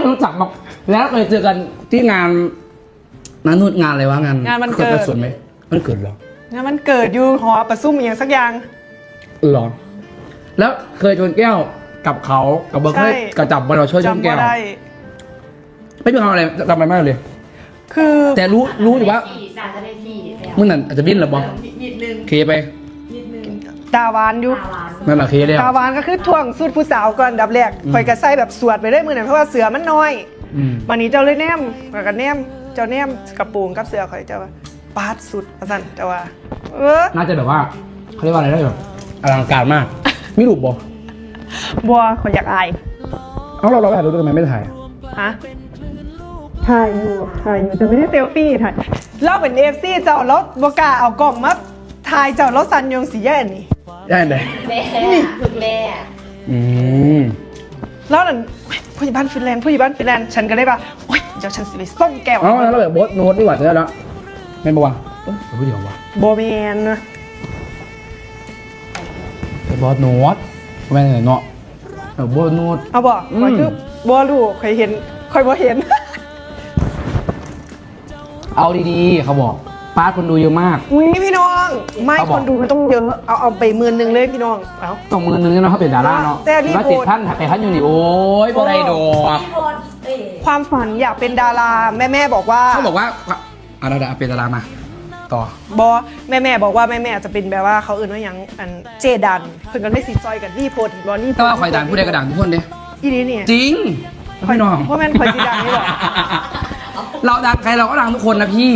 ไม่รู้จักมาแล้วเคยเจอกันที่งานงานนู่นงานอะไรวะงานงานวันเกิดคยไปสวนไหมมันเกิดเหรอเนี่ยมันเกิดอยู่หอประซุ่มอหย่างสักอย่าง เหรอแล้วเคยชนแก้วกับเขากับเบิร์ดใช่เคยกับจับบอลเราช่วยชนจำแก้บ่วได้ ไม่มีความอะไรจำไปมากเลย คือแต่รู้รู้อยู่ว่าที่น่าจะได้ที่แล้วมึงนั่นอาจจะบินเหรอบอลนิดนึงเคไปนิดนึง ตาวานอยู่ตาหวานนั่นแหละเคแล้ว ตาวานก็คือท่วงสุดผู้สาวก่อนดับแรกอืมคอยกระไส้แบบสวดไปได้มือหน่อยเพราะว่าเสือมันน้อยอืมวันนี้เจ้าเลยแนมกับกันแนมเจ้าแนมกระปูงกับเสือคอยเจ้าว่าปาดสุดอาจารย์เจ้าว่า เออน่าจะแบบว่าเขาเรียกว่าอะไรได้แบบอลังการมากไม่รูปบอบัวคอยอยากอายเอาเราเราไปถ่ายรูปด้วยทำไมไม่ถ่ายฮะถ่ายอยู่ถ่ายอยู่แต่ไม่ได้เซลฟี่ถ่ายเราเป็นเอฟซีเจ้าแล้วบกล้าเอากล้องมาถ่ายเจ้าแล้วสันยงสีแย่นี่ ได้ไหนแม่ฝึกแม่อืมแล้วนั่นโอ๊ยผู้ใหญ่บ้านฟินแลนด์ผู้ใหญ่บ้านฟินแลนด์ฉันก็เลยว่าโอ๊ยเดี๋ยวฉันสิไปส่งแก้วเอาแล้วแบบโบสโน้ตดีกว่าจะได้แล้วไม่บอกว่าเอ้ยเดี๋ยวพูดเดี๋ยวว่ะโบแมนนะเป็นบอสโน้ตไม่ใช่เนาะเออบอสโน้ตเอาบอกอืมว่าคือบัวลูกเคยเห็นคอยบ่เห็น เอาดีๆเขาบอก ป้าคนดูเยอะมาก อุ้ยพี่น้อง ไม่เขาบคอก นดูมันต้องเยอะเอาเอาไปหมื่นหนึ่งเลยพี่น้องเอา ต้องมือนึงเนาะเขาเป็นดาราเนาะแต่นี่แล้วติดท่านแต่ท่านอยู่นี่โอ้ยบ่ได้ดอกพี่พลเอ้ยความฝันอยากเป็นดาราแม่แม่ๆบอกว่าเขาบอกว่าอะเราเอาเป็นดารามา ต่อบอแม่แม่ๆบอกว่าแม่แม่ๆจะเป็นแบบว่าเขาเอื่นว่าอย่างอันเจดันเพิ่นกันไม่สีซอยกันรีโพสต์บอรีโพแต่สต์ว่าคอยดังผู้ใดกระดังทุกคนเด้อีนี่เนี่ย จริงพี่น้องเพราะแม่นคอยสิดังนี่หรอ เราดังใครเราก็ดังทุกคนนะพี่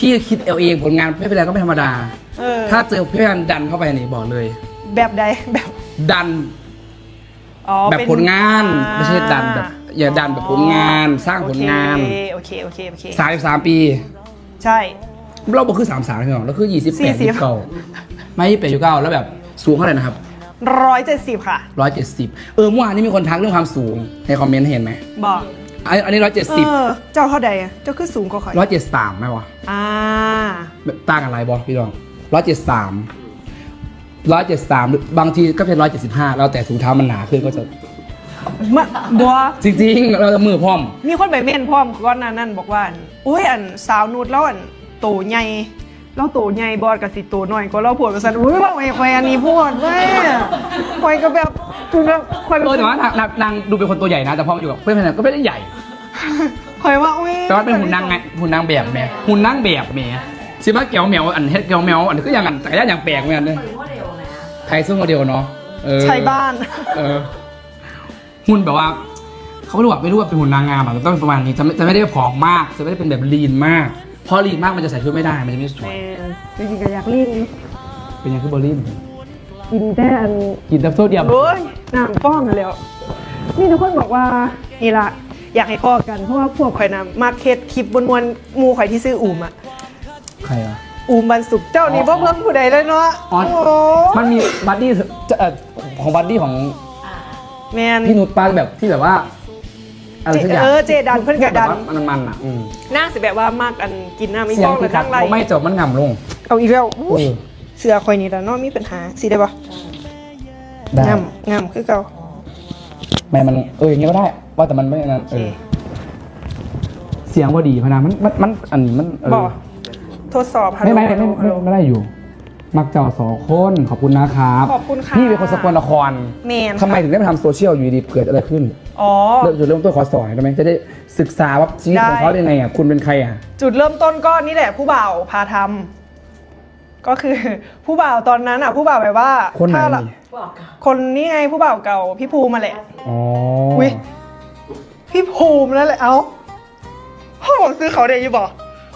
พี่คิดเอาเองผลงานไม่เป็นไรก็ไม่ธรรมดา เออถ้าเจอพี่อันดันเข้าไปนี่บอกเลย แบบใดแบบดันอ๋อแบบเป็นผลงานอ่าไม่ใช่ดันแบบอย่าดันแบบผลงานสร้างผลงาน โอเคโอเคโอเคโอเคสามสามปี ใช่ เราบอกคือสามสามใช่ไหมเราคือยี่สิบแปด40ยี่สิบเก้าไม่ยี่สิบแปดยี่สิบเก้าแล้วแบบสูงเท่าไหร่นะครับ ร้อยเจ็ดสิบค่ะร้อยเจ็ดสิบเออเมื่อวานนี้มีคนทักเรื่องความสูงในคอมเมนต์เห็นไหมบอก อันอันนี้ร้อยเจ็ดเอสิบอเจ้าเท่าใดอะเจ้าคือสูงกว่าข่อยร้อยเจ็ดสามไหมวะอ่าแบบต่างกันอะไรบอพี่น้องร้อยเจ็ดสามร้อยเจ็ดสามบางทีก็เป็นร้อยเจ็ดสิบห้าแล้วแต่ถุงเท้ามันหนาขึ้นก็จะมาบัวจริงๆ เราจะมือพร้อม มีคนไปเม่นพร้อมก้อนหนั้นนั่นบอกว่าอันอุ้ยอันสาวนุดแล้วอันโตใหญ่เราโตใหญ่บอดกับสิโตหน่อยก็เราปวดกับสันอุ้ยว่าไอ้ควายอันนี้ปวดเว้ยควายก็แบบ คือแบบควายเออแต่ว่านางนางนางดูเป็นคนตัวใหญ่นะ แต่พอมาอยู่กับเพื่อนๆก็ไม่ได้ใหญ่ควายว่าอุ้ยแต่ว่าเป็นหุ่นนางไงหุ่นนางแบบแม่หุ่นนางแบบแม่ใช่ไหมแก้วแมวอันเฮ็ดแก้วแมวอันนี้ก็อย่างอันแต่ก็อย่างแปลกเหมือนกันเลยเปิดโมเดลนะไทยซึ่งโมเดลเนาะเออใช่บ้าน เออหุ่นแบบว่า เขาไม่รู้ว่าไม่รู้ว่าเป็นหุ่นนางงามอะแต่ต้องเป็นประมาณนี้จะไม่จะไม่ได้ผอมมากจะไม่ได้เป็นแบบลีนมากเพราะลีนมากมันจะใส่ชุดไม่ได้มันจะไม่สวยจริงๆก็อยากรีบเป็นยังคือบอลีน กินแต่อันกินแต่โซเดียมโอ้ยน้ำฟ้องกันแล้วนี่ทุกคนบอกว่านี่ละอยากให้พ่อกันเพราะว่าพวกข่อยนะมาเคสคลิปบนวนๆหมูข่อยที่ซื้ออูมอะใครอะ อูมบันสุกเจ้านี่อ๋บ่อเพิ่งผู้ใดเลยเนาะอ๋อโอ้โหมันมีบัดดี้จะเอ่อของบัดดี้ของแมนพี่นุชปาแบบที่แบบว่าอะไรสักอย่างเออเจดันเพิ่นกับดันแบบว่ามันมันๆอะอืมน่าสิแบบว่ามากอันกินน้ำมีเสียฟ้งองเลคืยอขัทั้ดงไรไม่จบมันงำลงเอาอีกแล้วอุ๊ย เออเสือข่อยนี่แต่เนาะมีปัญหาสิได้ปะได้งามงามคือเก่าไม่มันเอออย่างเงี้ยก็ได้ ว่าแต่มันไม่นั่นเออโอเคเสียงพอดีพะนะมันมันมันอันนี้มันเออบอกทดสอบฮัลไม่โหลไม่ไม่ฮัลโหลไม่ไม่ได้อยู่ มักเจ้าสองคนขอบคุณนะครับขอบคุณค่ะพี่เป็นคนสกลนครแมนทำไมถึงได้มาทำโซเชียลอยู่ดีๆเกิดอะไรขึ้นอ๋อเริ่มจุดเริ่มต้นขอสอนได้ไหมจะได้ศึกษาว่าชีวิตของเขาเป็นยังไงอะคุณเป็นใครอะจุดเริ่มต้นก็นี่แหละผู้บ่าวพาทำ ก็คือผู้บ่าวตอนนั้นอะ ผู้บ่าวแบบว่าคนไหนถ้าละนี่บอกกันคนนี้ไงผู้บ่าวเก่าพี่ภูมิมาแหละ อ๋ออุ้ยพี่ภูมินั่นแหละเอาเขาบอกซื้อเขาได้อยี่บอก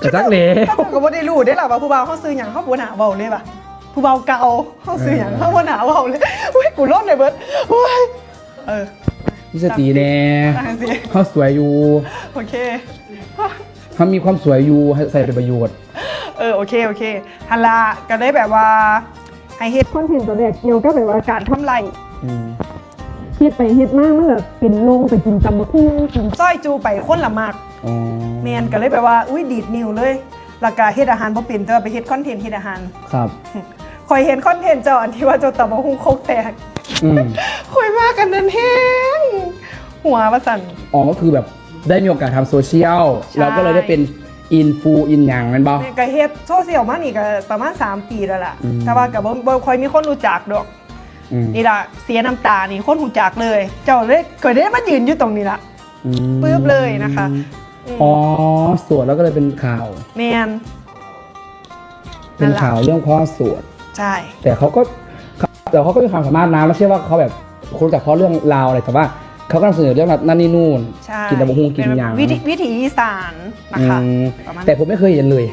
กระจักเลยเขาบอกก็บ่ได้รู้ได้หรอว่าผู้บ่าวเขาซื้ออย่างเขาบัวหนาเบาเลยป่ะผู้บ่าวเก่าเขาซื้ออย่างเขาบัวหนาเบาเลยอุ้ยกูรอดเลยเบิร์ดอุ้ยเออพี่สตีแน่ตามสิเขาสวยอยู่โอเค เขามีความสวยอยู่ให้ใส่เป็นประโยชน์ เออโอเคโอเคฮันลาก็ได้แบบว่าให้เฮ็ดคอนเทนต์ตัวแรกเกี่ยวกับแบบว่าการทำไรอืมเฮ็ดไปเฮ็ดมามันแบบเป็นโลงไปกินตำบักหุ่งกินซ้อยจูไปคนละมากอ๋อแมนก็เลยแบบว่าอุ้ยดีดนิ้วเลยแล้วก็เฮ็ดอาหารบ่เป็นแต่ว่าไปเฮ็ดคอนเทนต์เฮ็ดอาหารครับคอยเห็นคอนเทนต์เจ้าอันที่ว่าเจ้าตำบักหุ่งโคกแตกอืมคอยมากันนั้นแฮงหัวว่าสั่นอ๋อก็คือแบบได้มีโอกาสทำโซเชียลใช่เราก็เลยได้เป็น อินฟูอินหยังแมันบอเนี่ยก็เฮ็ดโซเชียลมานี่ก็ประมาณ 3 ปีแล้วล่ะ อืม แต่ว่าก็บ่บ่ค่อยมีคนรู้จักดอก อืมนี่ล่ะเสียน้ำตานี่คนรู้จักเลย เจ้าเลยก็ได้มายืนอยู่ตรงนี้ล่ะ อืมปึ๊บเลยนะคะ มอ๋อสวดแล้วก็เลยเป็นข่าว แมนเป็นข่าวเรื่องพ่อสวด ใช่ แต่เขาก็แต่เขาก็มีความสามารถนะไม่ใช่ว่าเขาแบบคนรู้จักเขาเรื่องราวอะไรแต่ว่า เขาก็นำเสนอเรื่องแบบนั่นนี่นู่น ใช่กินแต่บะฮุงกินหยังวิถีวิถีอีสานนะคะอืมประมาณแต่ผมไม่เคยเห็นเลย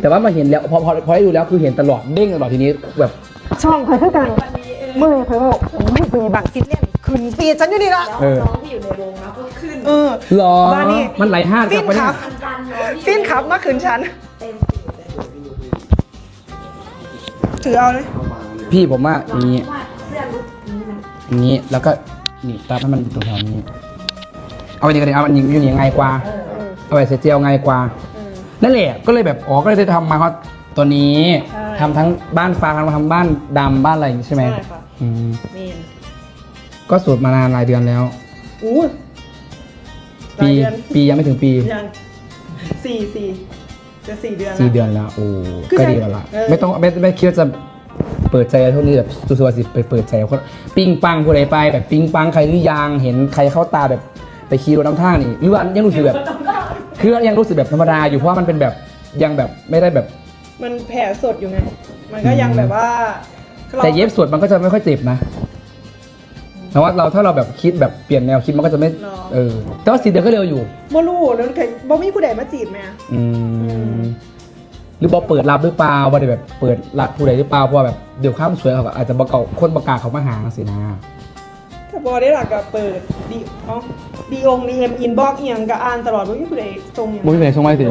แต่ว่ามาเห็นแล้วพอพอพอได้ดูแล้วคือเห็นตลอดเด้งตลอดทีนี้แบบช่องเพื่อกันมือเพื่อว่าโอ้ยมีบังซิดเล่นขึ้นปีฉันอยู่นี่ละแล้วน้องที่อยู่ในวงนะก็ขึ้นเออ หรอบ้านนี่ มันไหลห้าดฟิกลับนไปคเนี่รัยบทำกันน้องที่ฟินขับมาขึ้นฉันเต็มถือเอาเลยพี่ผมว่าอย่างนี้ว่าเสื้อลุกนี้นะอย่างนี้แล้วก็ นี่ตัดให้มันอยู่ตรงแถวนี้ เอาไปนี่กันเอาอันนี้อยู่นี่ง่ายกว่า เอาไปเสเจียวง่ายกว่า นั่นแหละ ก็เลยแบบอ๋อก็เลยได้ทำมาเพราะตัวนี้ใช่ ทำทั้งบ้านฟ้าทำทั้งบ้านดำบ้านอะไรอย่างนี้ใช่ไหมใช่ค่ะอืมเมนก็สูตรมานานหลายเดือนแล้ว อู้หลาปียเดือนปียังไม่ถึงปียังสี่สี่จะสี่เดือนสี่ละ เดือนแล้วโอ้คือก็ใช่ดีแล้วล่ะเออ ไม่ต้องไม่ไม่คิดว่าจะ เปิดใจเท่านี้แบบสุดๆสิไปเปิดใจคนปิ้งปังผู้ใดไปแบบปิ้งปังใครหรือยังเห็นใครเข้าตาแบบไปขี่รถน้ำท่างนี่หรือว่ายังรู้สึกแบบคือยังรู้สึกแบบธรรมดาอยู่เพราะว่ามันเป็นแบบยังแบบไม่ได้แบบ มันแผลสดอยู่ไง มันก็ยังแบบว่าราแต่เย็บสดมันก็จะไม่ค่อยเจ็บนะแต่ว่าเราถ้าเราแบบคิดแบบเปลี่ยนแนวคิดมันก็จะไม่หรอเออแต่ว่าสีเดือนก็เร็วอยู่บ่รู้แล้วเคยบ่มีผู้ใดมาจีบแม่อืม หรือบอเปิดรับหรือเปล่าบอได้แบบเปิดรับผู้ใดหรือเปล่าเพราะว่าแบบเดี๋ยวข้ามสวยเขาก็อาจจะบอกเก่าคนประกาศเขามาหาสินะถ้าบ่ได้หลักก็เปิดดีเอ้าดีองดีเอ็มอินบ็อกซ์อีหยังก็อ่านตลอดบ่มีผู้ใดส่งหยังบุ้ยเป็นส่งมาสิ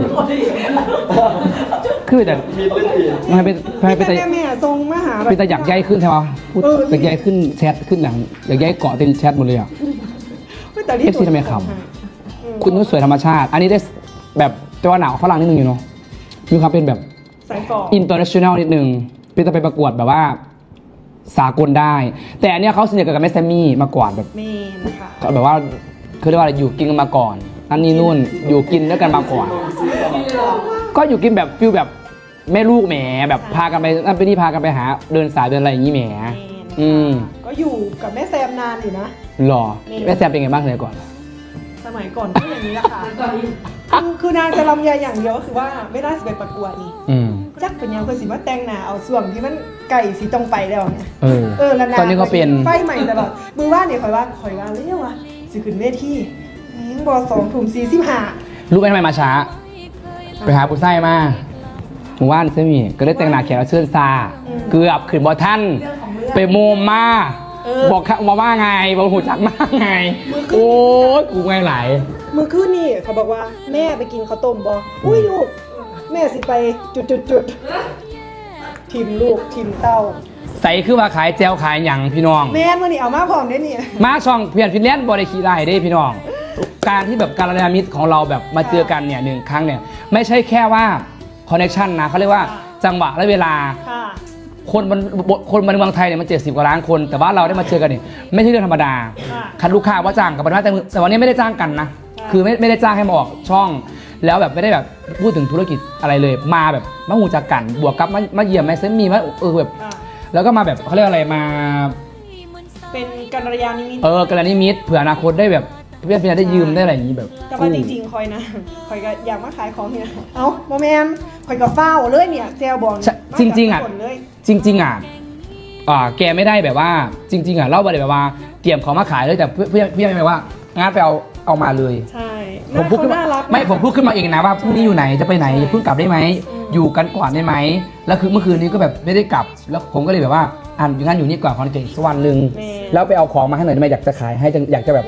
คือแต่มันเป็นเป็นแต่แต่แม่ๆส่งมาหาแบบเป็นแต่อยากย้ายขึ้นใช่ไหมพูดเอออยากย้ายขึ้นแชทขึ้นหลังอยากย้ายเกาะเต็มแชทหมดเลยอะเฮ้ยแต่รีบ FC ทำไมขำอืมคุณนุ้ยสวยธรรมชาติ อันนี้ได้แบบจะว่าหนาวฝรั่งนิดนึงอยู่เนาะ มีความเป็นแบบสายฟออินเตอร์เนชั่นแนลนิดนึงเป็นจะไปประกวดแบบว่า สากลได้ แต่อันเนี้ยเขาสนิทกับแม่แซมมี่มาก่อนแบบเมนค่ะก็แบบว่าคือเรียกว่าอะไรอยู่กินกันมาก่อนอันนี้นู่นอยู่กินด้วยกันมาก่อน ก็อยู่กินแบบฟิลแบบแม่ลูกแหมแบบพากันไปนั่นไปนี่พากันไปหา เดินสายเดินอะไรอย่างนี้แหมเมนอืม ก็อยู่กับแม่แซมนานอยู่นะหรอนี่แม่แซมเป็นไงบ้างเลยก่อน สมัยก่อนก็อย่างนี้แหละค่ะ คือคือนางจะลำไยอย่างเดียวก็คือว่าไม่ได้สิไปประกวดนี่อืมจักเป็นหยังเพื่อสิมาแต่งหนาเอาส่วงที่มันไก่สีตรงไปแล้วเนี่ยเออ เออแล้วนาตอนนี้ก็เป็น ไฟใหม่ตลอดมือว่าเนี่ยคอยว่าคอยว่าเรียกว่าสิขึ้นเวทีนี่บอสองถุ่มสี่สิบห้ารู้ไหมทำไมมาช้า ไปหาผู้ไส้มาหมู่บ้านเซมีก็เลยแต่งหน้าแขกรับเชิญซาเกือบขึ้นบอท่านไปโมมมาบอกค่ะมาว่าไงบอกหูจักมากไงโอ้ยกูไงไหลาย มือขึ้นนี่เขาบอกว่าแม่ไปกินข้าวต้มบออุ้ยลูก แม่สิไปจุดจุดจุดทิมลูกทิมเต้า ใส่คือว่าขายแจวขายหยังพี่น้อง แม่นวันนี้เอามาพร้อมได้นี่มาช่องเพียนฟินแลนด์บริคีได้เด้พี่น้อง การที่แบบการระดามิตรของเราแบบมาเจอกันเนี่ยหนึ่งครั้งเนี่ย ไม่ใช่แค่ว่าคอนเน t ชันนะเขาเรียกว่าจังหวะและเวลา ค่ะ คนมันคนมันในเมืองไทยเนี่ยมันเจ็ดสิบกว่าล้านคน แต่ว่าเราได้มาเจอกันเนี่ยไม่ใช่เรื่องธรรมดา ค่ะ คันลูกค้าว่าจ้างกับปัญหาแต่แต่วันนี้ไม่ได้จ้างกันนะ ค่ะคือไม่ไม่ได้จ้างให้มาออกช่อง แล้วแบบไม่ได้แบบพูดถึงธุรกิจอะไรเลย มาแบบมาหูจักกัน บวกกับมามาเยี่ยมแม่เซมมีมาเออแบบอะแล้วก็มาแบบเขาเรียกอะไรมา เป็นกัลยาณมิตรเออกรณีมิตรเผื่ออนาคตได้แบบเพื่อนเพื่อนได้ยืมได้อะไรอย่างนี้แบบแต่ว่าจริง ๆ คอยนะคอยก็อยากมาขายของเนี่ยเอ้าโมแมนคอยก็เฝ้าเลยเนี่ยแจวบอลใช่จริง ๆอะมาจากสกลเลยจริง ๆอะอ่าแกไม่ได้แบบว่า จริง ๆอะเล่าไปเลยแบบว่าเตรียมของมาขายเลยแต่เพื่อนเพื่อนเพื่อนไม่ว่างานไปเอา เอามาเลย ใช่ผมพูดขึ้นน่ามารักไม่ผมพูดขึ้นมาเองนะว่าพรุ่งนี้อยู่ไหนจะไปไหนใช่เพิ่งกลับได้ไหมอืมอยู่กันก่อนได้ไหมแล้วคือเมื่อคืนนี้ก็แบบไม่ได้กลับ แล้วผมก็เลยแบบว่าอ่านอยู่งานอยู่นี่ก่อนคอนเทนต์สักวันหนึ่งแม่แล้วไปเอาของมาให้หน่อยได้ไหมอยากจะขายให้จังอยากจะแบบ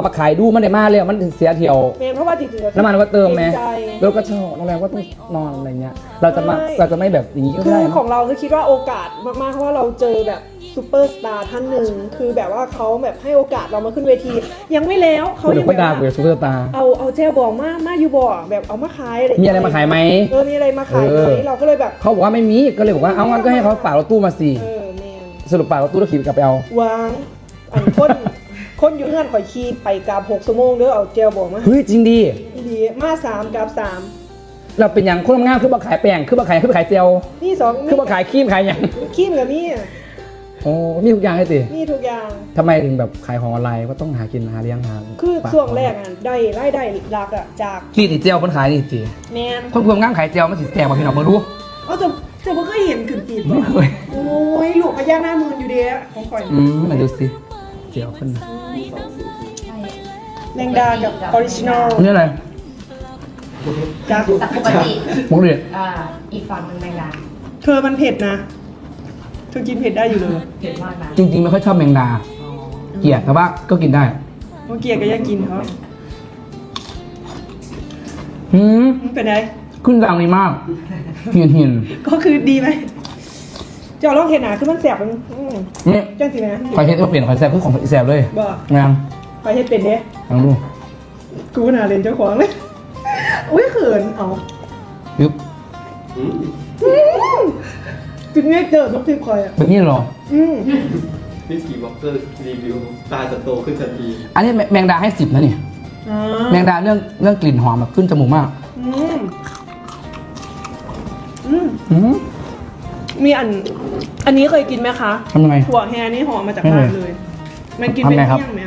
เมนเอามาขายดูมันได้มากเลยมันเสียเที่ยว เมนเพราะว่าจริงๆแล้วน้ำมันก็เติมไหมใจแล้วก็ชอบโรงแรมก็ต้องนอนอะไรเงี้ย เราจะมาใช่เราจะไม่แบบอย่างนี้ก็คืได้อนะของเราคือคิดว่าโอกาสมากๆเพราะว่าเราเจอแบบซูเปอร์สตาร์ท่านหนึ่งคือแบบว่าเขาแบบให้โอกาสเรามาขึ้นเวที ยังไม่แล้วเขาคุณยัเดี๋ยวก็แบบด่าว่ากูจะซูเปอร์สตาร์เอาเอาเจลบอกมามาอยู่บ่แบบเอามาขายอะไรมีอะไรมาขายไหม เออมีอะไรมาขายไหเอมอเราก็เลยแบบเขาบอกว่าไม่มีก็เลยบอกว่าเอางั้นก็ให้เขาฝากรถตู้มาสิเออแมนสรุปฝากรถตู้แล้วขี่กลับไปเอาวางอันคน คคนอยู่เฮือนข่อยขี่ไปกราบหกชั่วโมงเด้อเอาเจลบอกมาเฮ้ยจริงดิดีมาสามกราบสามเราเป็นอย่างคนทำงานคือมาขายแป้งคือมาขายคือมาขายเจลนี่สองคือมาขายครีมขายอย่างขี้มกับนี่โอ้มีทุกอย่างให้สินี่ทุกอย่างทำไมถึงแบบขายของออนไลน์ก็ต้องหากินหาเลี้ยงหาคือช่วงแรกอะได้รายได้หลักอะจากนี่ติเจลคนขายนี่จีแมนคนพวงงานขายเจลมันสิแตกมาพี่น้องมาดูเอาจะจะบ่เคยเห็นขึ้นฟีดบ่ไม่เคยโอ้ยลูกพญานาคมืออยู่เด้อของข่อยอืมมาดูสิเจลคน แมงดากับออริจินอลนี่อะไรจากแต่ปกติมุกเรียนอ่าอีกฝั่งหนึ่งแมงดาเธอมันเผ็ดนะ เธอกินเผ็ดได้อยู่เลยเผ็ดมากนะจริงๆไม่ค่อยชอบแมงดา เกลียดแต่ว่าก็กินได้เมื่อกี้ก็ยังกินเขาหืมมันเป็นไงขึ้นดังดีมากเหียนเหียนก็คือดีไหม เจ้าลองเห็นหนาคือมันแสบมันอืมนี่จังสิไหมคอยเห็นว่าเปลี่ยนคอยแซ่บคือของแซ่บเลยบ่งามไปเฮ็ดเป็นเด้ลองดูกูน่าเล่นเจ้าของเลย อุ้ยเขินเอายึบจุดเงี้ยเจอทุกทีคอยอะแบบนี้เหรอ อืมวิสกี้บ็อกเกอร์รีวิวตาจะโตขึ้นทันทีอันนี้แมงดาให้สิบนะนี่ อ่าแมงดาเรื่องเรื่องกลิ่นหอมแบบขึ้นจมูกมาก อืมอืม อืม มีอัน อันนี้เคยกินไหมคะทำยังไง ถั่วแฮนี่หอมมาจากไม่บ้านเคยเลย มันกินเป็นทำไงครับ เมี่ยงไหม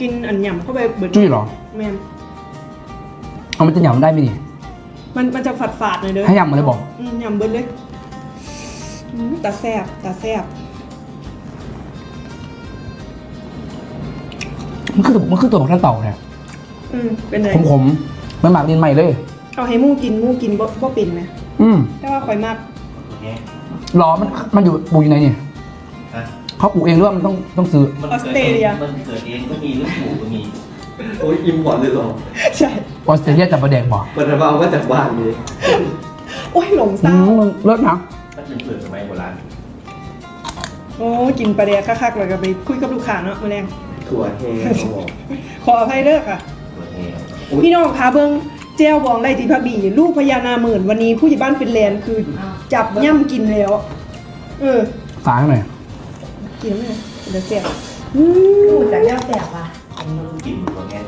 กินอันหยำเข้าไปเบิร์จุ้ยเหรอ แม่นเอามันจะหยำได้ไหมนี่มันมันจะฝาดฝาดๆหน่อยเด้อให้หยำมาเลยบอก อืมยำเบิดเลยอืมตาแซบตาแซบมันคือมันคือตัวของท่านเต่าเนี่ยอืมเป็นไงขมๆมันหมักดินใหม่เลย เอาให้หมู่กินหมู่กินบ่บ่เป็นไหมอืมแต่ว่าข่อยมาก รอมันมันอยู่ปลูกอยู่ไหนเนี่ยฮะเขาปลูกเองหรือว่ามันต้องต้องซื้อมันออสเตรเลีย มันเกิดเองก็มีหรือปลูกก็มีโอ้ยอิมพอร์ตเลยเหรอใช่ออสเตรเลียจับประแดกบอกมันจะมาเอามาจากบ้านนี้โอ้ยหลงอืเศร้า มเลิศนะถ้าเป็นเปลือกสมัยโบราณโอ้ยกินปลาแดกคักๆเลยก็ไปคุยกับลูกค้าเนาะแมลงถั่วแห้งเขาบอกขออภัยเด้อค่ะเปลือกแห้งอุ๊ยพี่น้องคะเบิ้ง เจลบองไล่ที่พักดีลูกพญานาหมื่นวันนี้ผู้ใหญ่บ้านฟินแลนด์คือจับย่ำกินแล้ว เออฝาให้หน่อยกินไหมเดี๋ยวเสียอืมพูดจากเรื่องแสบอะต้องกินเปลือกแห้ง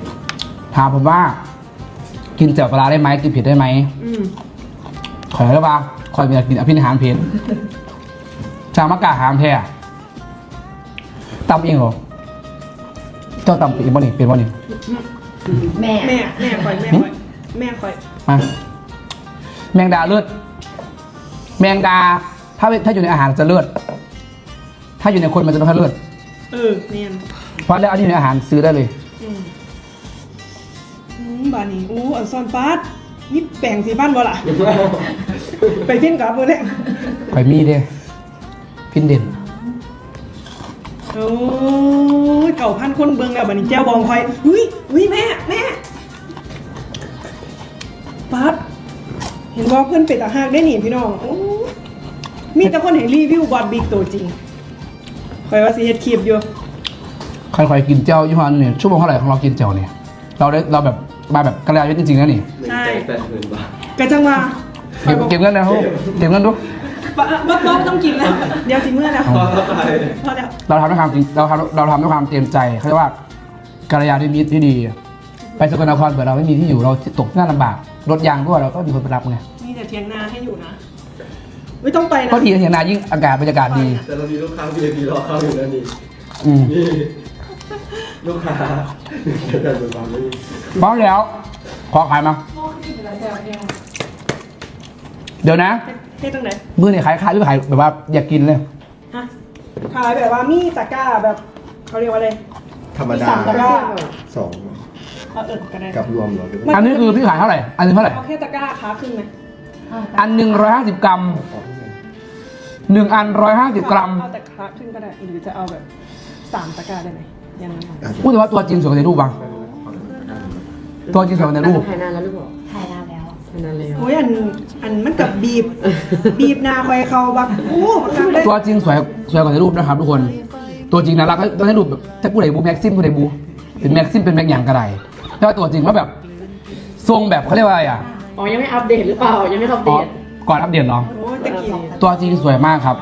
ถามผมว่า กินเจียวปลาร้าได้ไหมกินเผ็ดได้ไหมอืมขอแล้วปะคอยมีอยากกินอภินิหารเผ็ดจามากาหามแท้ตำเองเหรอเจ้าตำเป็นบ่นี่เป็นบ่นี่แม่แม่แม่คอยแม่คอย แม่คอย มาแมงดาเลือด แมงดา ถ้าถ้าอยู่ในอาหารจะเลือด ถ้าอยู่ในคนมันจะไม่ค่อยเลือด เออเนียนเพราะแล้วอันนี้อยู่ในอาหารซื้อได้เลย อืมอืมบานี้อู้อันซอนปาดนี่แปลงสีบ้านบ่ล่ะ ไปพิ้นกับเบอร์แรกไปมีเด้พินเด่น โอ้ยเก่าพันคนเบิ่งแล้วบัดนี้แจ้วบองคอยอุ้ยอุ้ยแม่แม่ ปาดเห็นว่าเพื่อนเป็ดตาหากได้หนิพี่น้องโอ้มีแต่คนเห็นรีวิวบอดบิ๊กตัวจริงคอยว่าสิเฮ็ดคลิปอยู่ค่อยๆกินเจ้ายี่ห้อเนี่ยชั่วโมงเท่าไหร่ของเรากินเจ้าเนี่ยเราได้เราแบบมาแบบกระไรจริงๆนะนี่หนึ่งแสนแปดหมื่นบาทกระจังว่าเก็บเก็บเงินนะเขาเก็บเงินดูบ้าบ้าต้องกินแล้วเดี๋ยวสิเมื่อแล้วพอเข้าไปพอแล้วเราทำด้วยความจริงเราทำเราทำด้วยความเต็มใจเขาเรียกว่ากระยาที่มิตรที่ดี ไปสกลนครเผื่อเราไม่มีที่อยู่เราตกหน้าลำบาก รถยางด้วยเราก็มีคนไปรับไงมีแต่เทียงนาให้อยู่นะ ไม่ต้องไปนะก็ดีนะเถียงนายิ่งอากาศบรรยากาศดี แต่เรามีลูกค้า VIP รอเข้าอยู่แล้วนี่อืมนี่ลูกค้าเดี๋ยวกันเป็นความไม่มีพร้อมแล้ว ขอขายมาเดี๋ยวนะเฮ็ดตั้งไหนมือเนี่ยขายขายหรือขายแบบว่าอยากกินเลย ฮะขายแบบว่ามีตะกร้าแบบเขาเรียกว่าอะไรธรรมดาสามตะกร้าสอง เอาเอิดก็ได้ กับรวมเหรอหรือมันอันนี้คือพี่ขายเท่าไหร่ อันนึงเท่าไหร่ เอาแค่ตะกร้าขาขึ้นไหมอันหนึ่งร้อยห้าสิบกรัมหนึ่งอันร้อยห้าสิบกรัมเอาแต่ขาขึ้นก็ได้ หรือจะเอาแบบสามตะกร้าได้ไหมยังไงพูดถึงว่าตัวจริงสวยกว่าในรูปบ้างตัวจริงสวยกว่าในรูป ถ่ายนานแล้วหรือเปล่าถ่ายนานแล้ว ถ่ายนานแล้วโอ้ยอันอันมันกับบีบ บีบหนาคอยเขาแบบโอ้บักคักเลยตัวจริงสวยสวยกว่าในรูปนะครับทุกคน ตัวจริงนะรักก็ในรูปแบบถ้าผู้ใดบูแม็กซิมผู้ใดบูเป็นแม็กซิมเป็นแม็กอย่างกระไร แต่ว่าตัวจริงว่าแบบทรงแบบเขาเรียกว่าอะไรอะอ๋อ ยังไม่อัปเดตหรือเปล่า ยังไม่อัปอ๋เดอตก่อนอัปเดตเหรอ โอ้ยตะกี้ตัวจริงสวยมากครับ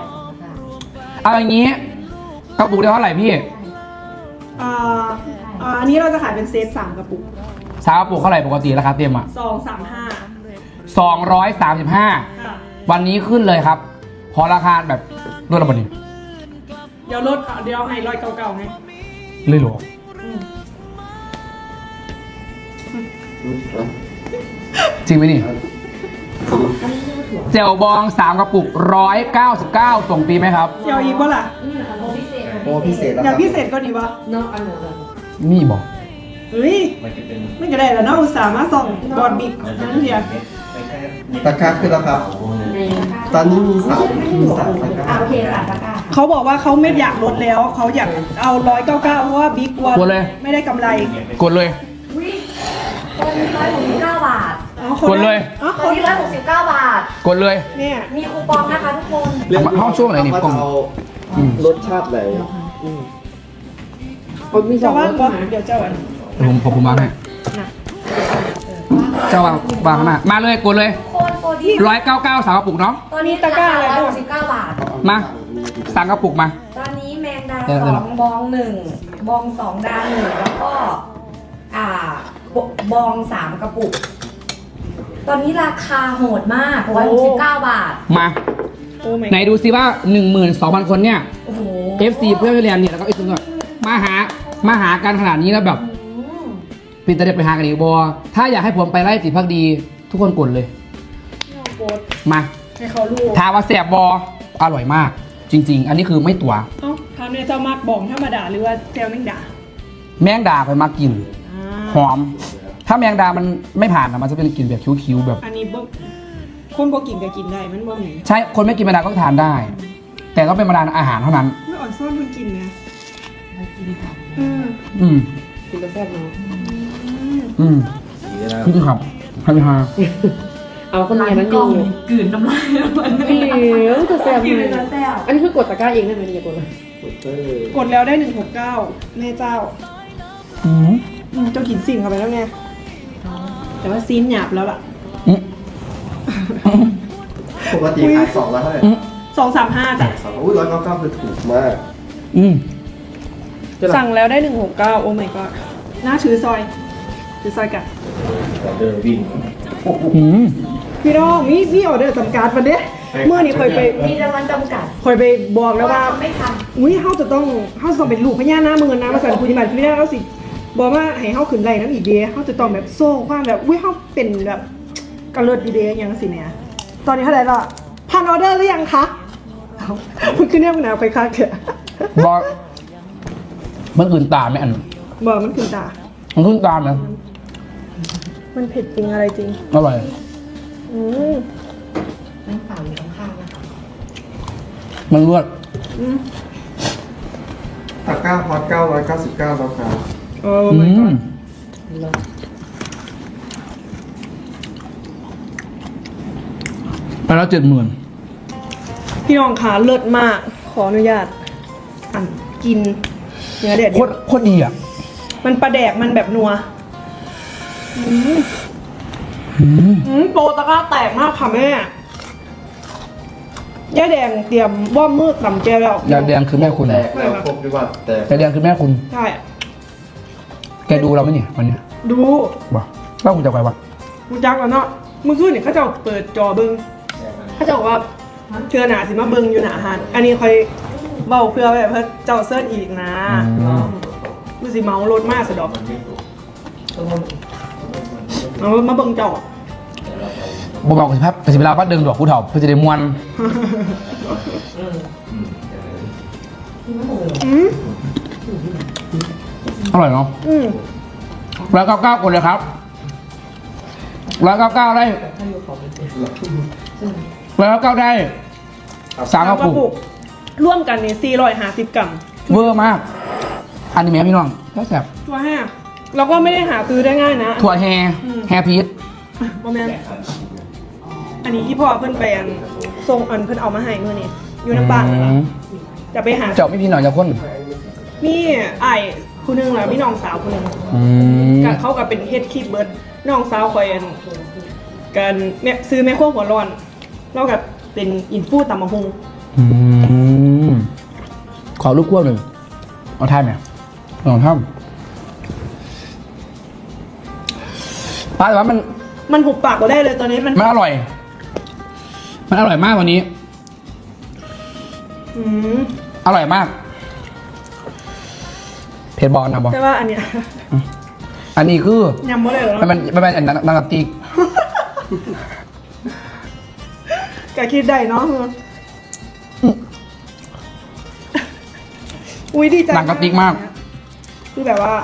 เอาอย่างนี้กระปุกได้เท่าไหร่พี่อ่าอ่าอันนี้เราจะขายเป็นเซตสามกระปุกสาวกระปุกเท่าไหร่ปกติราคาเต็มอะซองสามห้าสองร้อยสามสิบห้าค่ะ วันนี้ขึ้นเลยครับพอราคาแบบลดระดับนี้เดี๋ยวลดเดี๋ยวให้ร้อยเก่าๆไงเลยเหรอ จริงไหมนี่เจลบองสามกระปุกร้อยเก้าสิบเก้าส่งฟรีไหมครับเดี๋ยวอีกว่าล่ะนี่แหละค่ะโมพิเศษโอ้พิเศษแล้วอคย่ารังบพิเศษก็ดีวะนอกอันหนึ่งเลยมีบอกเฮ้ยมันจะเป็นไม่ก็ได้แล้วเนาะอุตส่าห์มาส่องบอดบิ๊กมันจะนั่นเดียวไม่ใช่ตะกร้าขึ้นแล้วครับในตอนนี้มีสามมีสามตะกร้าอะโอเคสามตะกร้าเขาบอกว่าเขาไม่อยากลดแล้ว เขาอยากเอาร้อยเก้าเก้าเพราะว่าบิ๊กกลัวกดเลย ไม่ได้กำไร กดเลยวิ ตัวนี้ร้อยหกสิบเก้าบาทอ๋อคนกดเลยอ๋อคตัวนนี้ร้อยหกสิบเก้าบาท กดเลย เนี่ยมีคูปองนะคะทุกคน เอามาเข้าช่วงไหนนี่ว่ากล้องจะเอาอืมรสชาติไหนอืมจะว่างก็เดี๋ยวเจ้าอันเดี๋ยวผมผมผมวางให้นะเจ้าวางวางข้างหน้ามาเลยกดเลยโคนตัวนี้ร้อยเก้าเก้าสามกระปุกเนาะ ตัวนี้ตะกร้าร้อยหกสิบเก้าบาท มาสามกระปุกมา ตอนนี้แมงดาเดี๋ยวสเดี๋ยว องบองหนึ่งบองสองดาหนึ่งแล้วก็ อ่า บบองสามกระปุก ตอนนี้ราคาโหดมากร้อยหกสิบเก้าบาท มา โอ้ไม่ไหนดูซิว่า 12,000 คนเนี่ย โอ้โห FC เพื่อนเรียนเนี่ยแล้วก็อีกตัวมาหามาหากันขนาดนี้แล้วแบบอืมปิดตะเด็ดไปหากันอีกบอถ้าอยากให้ผมไปไล่ติดพักดี ทุกคนกดเลยไม่เอาโกดมาให้เขารู้ถามว่าแสบบออร่อยมาก จริง ๆ อันนี้คือไม่ตัว เอ้าคราวนี้เจ้ามากบองธรรมดาหรือว่าเจลแมงดาแมงดาไปมากินอ่า หอม ถ้าแมงดามันไม่ผ่านนะมันจะเป็นกลิ่นแบบคิ้วๆแบบ อันนี้บ่คนบ่กินก็กินได้มันบ่มีใช่คนไม่กินแมงดาก็ทานได้ แต่ต้องเป็นแมงดาอาหารเท่านั้นไม่อ่อนซ่อนคนกินนะเอออืมกินกาแฟเนาะอืมดีแล้วขึ้นครับให้ไปหาเอาคนไหนนั้นอยู่กลืนน้ำลายมันเดี๋ยวจะแซมกินเลเลยยนะแซ่บอันนี้คือกดตะกร้าเองได้ไหมเนี่ยกดเลยกดแล้วได้หนึ่งหกเก้าแม่เจ้าอืม อืมเจ้ากินสิ่งเข้าไปแล้วไงแต่ว่าซีนหยาบแล้วล่ะอืมปกติขายสองร้อยเท่าไหร่อืมสองสามห้าจ้ะสองอุ้ยร้อยเก้าเก้าคือถูกมาก อืมสั่งแล้วได้หนึ่งหกเก้าโอ้ my god น่าถือซอยถือซอยกันออเดอร์วิ่งอืมพี่น้องมีมีออเดอร์จำกัดวันเนี้ยเมื่อนี้เคยไปมีจำนวนจำกัดเคยไปบอกแล้วว่าไม่ทันอุ้ยเฮาจะต้องเฮาจะต้องเป็นลูกพญานาคมือนะมาสั่นคุณยบัตรพี่ได้แล้วสิ บอกว่าให้เฮาขึ้นไรน้ำอีกเดียเฮาจะต้องแบบโซ่ความแบบอุ้ยเฮาเป็นแบบกระเลิดดีเดย์อย่างสิเนี่ยตอนนี้เท่าไหร่ละพันออเดอร์หรือยังคะเอ้ามันขึ้นแน่มึงหนาวไปคักเถอะบอมันอื่นตามไหมอันบอกมันขึ้นตา มันขึ้นตามนะมันเผ็ดจริงอะไรจริงอร่อยอืมนั่งเปล่าอยู่ข้างๆนะคะมันรวดอืมตะกร้าฮอตเก้าร้อยเก้าสิบเก้าแล้วครับ โอ้อื my ม god ไปแล้วเจ็ดหมื่นพี่น้องขาเลิศมาก ขออนุญาตอันกินเนื้อเด็ดโคตรโคตรดีอะมันปลาแดกมันแบบนัวอืมอืมอืมโปรตะกร้าแตกมากค่ะแม่ย่าแดงเตรียมว่ามืดต่ำแจแล้วยาแดงคือแม่คุณแตกแล้วครบด้วยว่าแตกยาแดงคือแม่คุณ ใช่ แกดูเราไหมเนี่ยวันเนี้ยดูบอกเล่าคุณจะไปวะกูจักแล้วเนาะเมื่อคืนเนี่ยเขาจะเปิดจอเบิงเขาจะบอกว่าเชื่อหนาสิมาเบิงอยู่หนาหันอันนี้คอยเบาเพื่อแบบเพื่อเจ้าเซิร์ชอีกนะอืมดูสิเมารถมากสะดอกเอามาเบิงเจ้าบอกบอกสิครับแต่สิเวลาพัดดึงดอกผู้เฒ่าเพื่อจะได้มวนอืม อร่อยเนาะอืมร้อยเก้าเก้ากดเลยครับร้อยเก้าเก้าได้ร้อยเก้าเก้าได้สามกระปุกร่วมกันนี่450กรัมเวอร์มาก อันนี้แม่พี่น้องแล้วแสบตัวห้าเราก็ไม่ได้หาซื้อได้ง่ายนะ ถั่วแฮอืมแฮพีชโมเมนอันนี้ที่พ่อเพิ่นไปอันทรงอันเพิ่นเอามาให้เมื่อนี้อยู่น้ำบ้านนะคะจะไปหาเจาะไม่พี่หน่อยจะข้นมีไอ้ คู่หนึงแล้วมีน้องสาวคู่หนึงกับเขาก็เป็นเฮดคลิปเบิร์ดน้องสาวคอยอันกันแม่ซื้อแม่ขั้วหัวร้อนเรากับเป็นอินฟูตามะฮงขอลูกกล้วหนึ่งเอาทานเนี่ยลองท่านป้าแต่ว่ามัน มันหุบปากก็ได้เลยตอนนี้มันมันอร่อย มันอร่อยมากวันนี้ อืมอร่อยมาก เผ็ดบอลนะบอลแต่ว่าอันเนี้ยอันนี้คือยำบ่ได้เหรอมันเป็นมันเป็นอันนั้นนางกะติกแกคิดได้เนาะอุ้ยดีใจนางกะติกมาก คือแบบว่า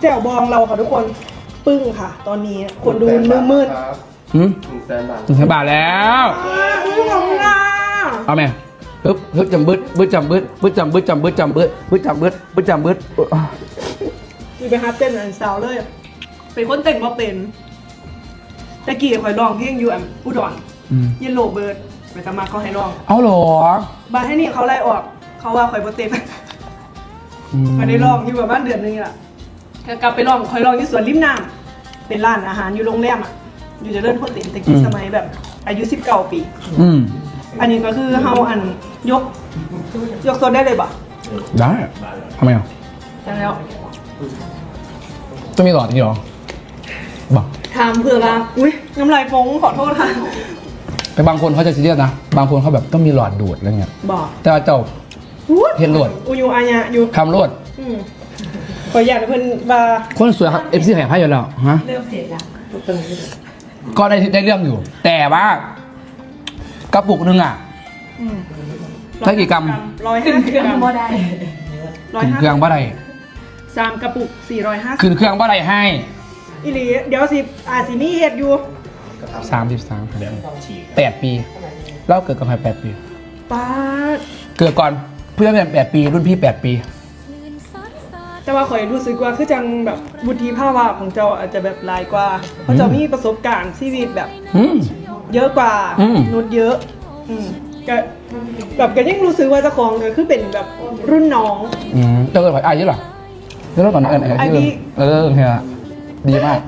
แจ่วบองเราค่ะทุกคนปึ้งค่ะ ตอนนี้คนดูมืดมืดครับหืมหนึ่งแสนบาทถึงบาทแล้วๆอุ้ยขอบคุณค่ะเอาไหม ฮึบฮึบจำบึดบึดจำบึดบึดจำบึดจำบึดจำบึดบึดจำบึดบึดจำบึดอะมีไปฮัทเต้นอันสาวเลยเป็นคนเต้นบ่เป็นตะกี้คอยร้องเพลงอยู่อันอุดรอืมเยนโลเบิร์ดไปตามมาเขาให้ร้อง เอาเหรอบาร์ให้นี่เขาไล่ออก เขาว่าคอยบ่เต้นอืมมาได้ลองอยู่แบบบ้านเดือนนึงอะก็กลับไปลองคอยลองที่สวนริมน้ำเป็นร้านอาหารอยู่โรงแรมอะอยู่เจะเลื่อนโคตรเต็มตะกี้สมัยแบบ อายุ19ปี อืม อันนี้ก็คือเฮาอันยก ยกโซนได้เลยบ่ได้ทำไมอะจังแล้วต้องมีหลอดนี่เหรอบอกถามเผื่อว่าอุ้ยน้ำลายฟงขอโทษค่ะแต่บางคนเขาจะซีเรียสนะ บางคนเขาแบบต้องมีหลอดดูดอะไรเงี้ย บอกแต่ว่าเจ้าเห็นโลดอุยูอาญะอยู่คำรวดอืมขออยากให้เพิ่นว่าคนสวยครับเอฟซีแห่ไพ่อยู่แล้วฮะเริ่มเสร็จแล้วก็ได้ได้เรื่องอยู่ แต่ว่า กระปุกหนึงอะ ได้กี่กรัม ร้อยห้าสิบกรัมบ่ได้ร้อยขึ้นห้าเครื่องบ่ได้สามกระปุกสี่ร้อยห้าสิบขึ้นเครื่องบ่ได้ให้อีหลีเดี๋ยวสิอาสิมีเฮ็ดอยู่สามสิบสามแปดปีเล่าเกิดกับใครแปดปี ป้าดเกิดก่อนเพื่อนเป็นแปดปี รุ่นพี่แปดปี แต่ว่าข่อยรู้สึกว่าคือจังแบบวุฒิภาวะของเจ้าอาจจะแบบหลายกว่า เพราะเจ้ามีประสบการณ์ชีวิตแบบ อืม เยอะกว่าอืม นุชเยอะ อืมก็แบบก็ยังรู้สึกว่าเจ้าของก็คือเป็นแบบรุ่นน้อง อืมเจอกันไอ้ยี่หรอเจอกันก่อนเอิญไอ้ไอ้ที่พี่ เออเออเนี่ยดีมาก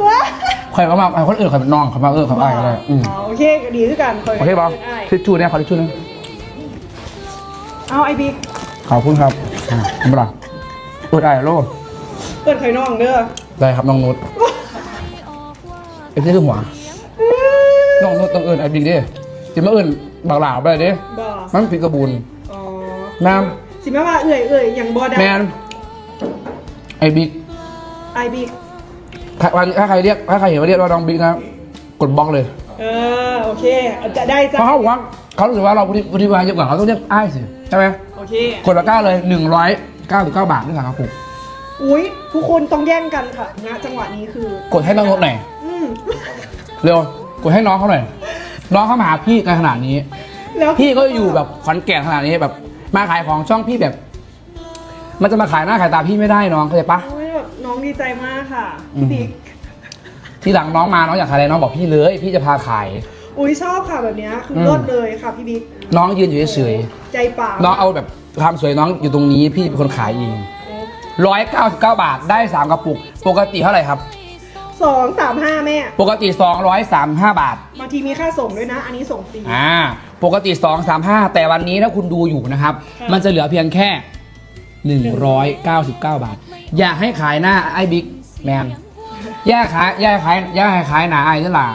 ใครก็มาคนอื่นใครเป็นน้องเขามาเออเขาไอ้ก็ได้อืมอ๋อโอเคก็ดีคือกันข่อยโอเคบอลอ้ายทิชชู่เนี่ยขอทิชชู่นึงเอาไอบิ๊กขอบคุณครับอ่าคุณปลาอุดไอ้โลเปิดไข่น้องเด้อได้ครับน้องนุชไอ้ที่คือหัว น้องนุชต้องเอิญไอ้บิ๊กดิจะมาเอิญบางหลาไปเลยดิบ่มันผิดกระบุนอ๋อน้สิแม่ว่าเอื่อยเอื่อยอย่างบอำดาแมนไอ้บิ๊กไอบิ๊กถ้าถ้าใครเรียกถ้าใครเห็นว่าเรียกว่าน้องบิ๊กนะกดบล็อกเลย เออโอเคเอาจะได้เพจ้ะราะเขาบอกว่าเขารู้สึกว่าเราพุทธิพุทธิวายเยอะกว่าเขาต้องเรียกไอ้ายสิใช่ไหมโอเคคนละเก้าเลยหนึ่งร้อยเก้าสิบเก้าบาทด้วยครับผมอุ้ยทุกคนต้องแย่งกันค่ะณจังหวะนี้คือกดให้น้องนุชหน่อยอืมเร็ว กดให้น้องเขาหน่อยน้องเขามาหาพี่กันขนาดนี้ แล้วพี่ก็อยู่แบบขอนแก่นขนาดนี้แบบ มาขายของช่องพี่แบบ มันจะมาขายหน้าขายตาพี่ไม่ได้น้องเข้าใจปะ โอ้ยแบบน้องดีใจมากค่ะอืมพี่บิ๊กทีหลังน้องมาน้องอยากขายอะไรน้องบอกพี่เลย พี่จะพาขาย อุ้ยชอบค่ะแบบเนี้ยคือมรดเลยค่ะพี่บิ๊กน้องยืนอยู่เฉยใจป่าๆน้องเอาแบบความสวยน้องอยู่ตรงนี้ พี่เป็นคนขายเองร้อยเก้าสิบเก้าบาทได้สามกระปุก ปกติเท่าไหร่ครับ สองสามห้าแม่ ปกติสองร้อยสามห้าบาท บางทีมีค่าส่งด้วยนะ อันนี้ส่งฟรี อ่า ปกติ 2 3 5 แต่วันนี้ถ้าคุณดูอยู่นะครับ ค่ะมันจะเหลือเพียงแค่ 199 บาท อยากให้ขายหน้าไอ้บิ๊กแมนอย่าขายอย่าขายอย่าให้ขายหนาไอ้นี่ล่ะ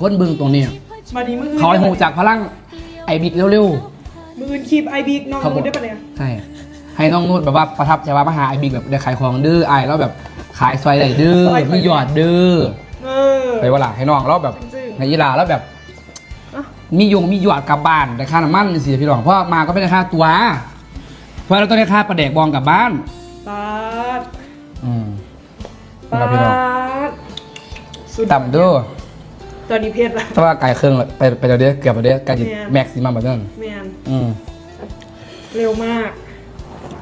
คนบึงตรงเนี้ยบางทีมือเขาให้หูจากพลังไอ้บิ๊กเร็วมืออื่นคลิปไอบิ๊กน้องเขาบนูอกนได้ปะเนี่ยๆใช่ให้น้องนุ่นแบบว่าประทับใจว่ามาหาไอ้บิ๊กแบบได้ขายของดื้อไอ้แล้วแบบขายซอยได้ดื้อมีหยอดดื้อเออไปว่าหล่ะให้น้องแล้วแบบจริงในยีหลาแล้วแบบอะมียงมีหยอดกลับบ้านแต่ค่าน้ำมันสิพี่น้องเพราะมาก็ไม่ได้ค่าตัว เพราะเราต้องได้ค่าประเดกบองกลับบ้านปาดอืมปานะครับพี่น้องดสุดต่ำเด้วยตอนนี้เพชรละถ้าว่าไก่เครื่องละไปไปเดี๋ยวเดียวเกือบเดี๋ยวไก่จิแม่นแม็กซิมัมแบบนั้นแมนอืมเร็วมาก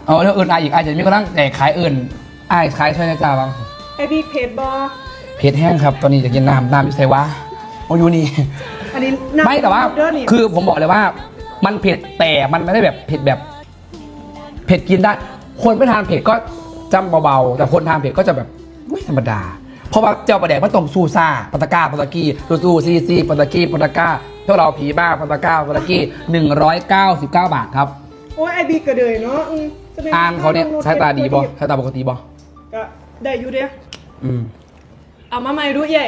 เอาเรื่องอื่นไออีกไอจะมีกำลังแต่ขายอื่น ไอขายช่วยนะจ้าบ้างไอบิ๊กเพจบอเพชรแห้งครับ ตอนนี้จะกินน้ำน้ำอยู่ใส่วะโอ้อยู่นี่ อันนี้น้ำไม่แต่ว่า เด้อนี่คือผมบอกเลยว่า มันเผ็ดแต่มันไม่ได้แบบเผ็ดแบบ เผ็ดกินได้ คนไม่ทานเผ็ดก็จำเบาๆ แต่คนทานเผ็ดก็จะแบบไม่ธรรมดา เพราะว่าเจ้าประแดกมันต้องซูซ่าปาตาก้าปาตากี้ซูซูซีซีปาตากี้ปาตาก้าพวกเราผีบ้าปาตาก้าปาตากี้หนึ่งร้อยเก้าสิบเก้าบาทครับ โอ้ยไอบิ๊กก็เลยเนาะอืมจะป็อ่านเขาเนี่ยสายตาดีบอสายตาปกติบอ ก็ได้อยู่เด้ออืมเอามาใหม่ดูใหญ่